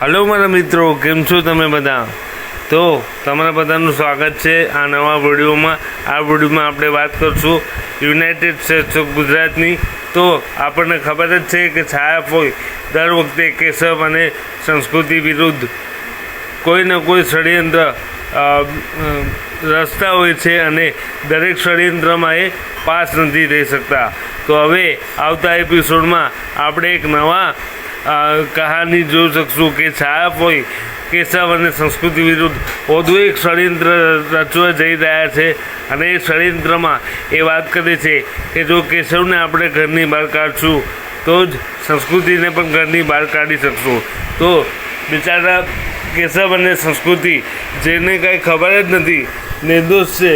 Hello મારા મિત્રો. કેમ છો તમે બધા? તો તમારા બધાનું સ્વાગત છે આ નવા વિડીયોમાં. આ વિડીયોમાં આપણે વાત કરશું યુનાઇટેડ સ્ટેટ્સ ઓફ ગુજરાતની તો આપણને ખબર જ છે કે છાયા હોય દર વખતે કેશવ અને સંસ્કૃતિ વિરુદ્ધ કોઈ ને કોઈ ષડયંત્ર અ, હોય છે અને દરેક ષડયંત્રમાં એ પાસ નથી થઈ શકતા. તો હવે આવતા એપિસોડમાં આપણે એક નવા કહાની જોઈ શકશું કે છાપ હોય, કેશવ અને સંસ્કૃતિ વિરુદ્ધ વધુ એક ષડયંત્ર રચવા જઈ રહ્યા છે. અને એ ષડયંત્રમાં એ વાત કરે છે કે જો કેશવને આપણે ઘરની બહાર કાઢશું, તો જ સંસ્કૃતિને પણ ઘરની બહાર કાઢી શકશું. તો બિચારા કેશવ અને સંસ્કૃતિ, જેને કાંઈ ખબર જ નથી, નિર્દોષ છે.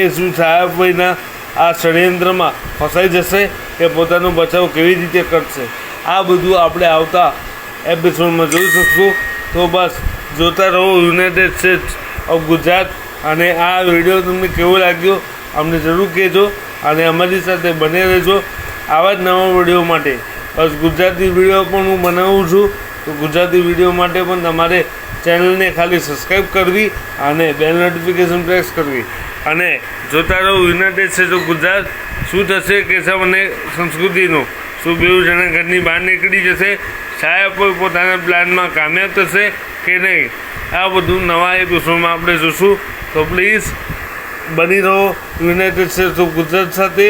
એ શું સાહેબભાઈના આ ષડયંત્રમાં ફસાઈ જશે કે પોતાનો બચાવ કેવી રીતે કરશે? આ બધું આપણે આવતા એપિસોડમાં જોઈ શકશું. તો બસ, જોતા રહો. યુનાઇટેડ સ્ટેટ્સ ઓફ ગુજરાત અને આ વીડિયો તમને કેવો લાગ્યો, અમને જરૂર કહેજો. અને અમારી સાથે બને રહેજો આવા જ નવા વીડિયો માટે. બસ, ગુજરાતી વીડિયો પણ હું બનાવું છું. તો ગુજરાતી વીડિયો માટે પણ તમારે ચેનલને ખાલી સબસ્ક્રાઈબ કરવી અને બેલ નોટિફિકેશન પ્રેસ કરવી. અને જોતા રહો યુનાઇટેડ સ્ટેટ્સ ઓફ ગુજરાત શું થશે કે છે મને સંસ્કૃતિનું? શું બેઉ જણા ઘરની બહાર નીકળી જશે. સાહેબ પોતાના પ્લાનમાં કામયાબ થશે કે નહીં? આ બધું નવા એપિસોડમાં આપણે જોશું. તો પ્લીઝ બની રહો યુનાઇટેડ સ્ટેટ્સ ઓફ ગુજરાત સાથે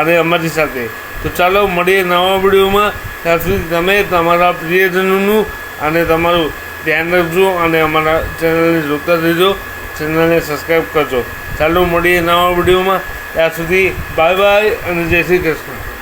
અને અમારી સાથે. તો ચાલો, મળીએ નવા વિડીયોમાં. ત્યાં સુધી તમે તમારા પ્રિયજનોનું અને તમારું ધ્યાન રાખજો અને અમારા ચેનલને જોતા રહેજો. ચેનલને સબસ્ક્રાઈબ કરજો. ચાલો, મળીએ નવા વિડીયોમાં. ત્યાં સુધી બાય બાય અને જય શ્રી કૃષ્ણ.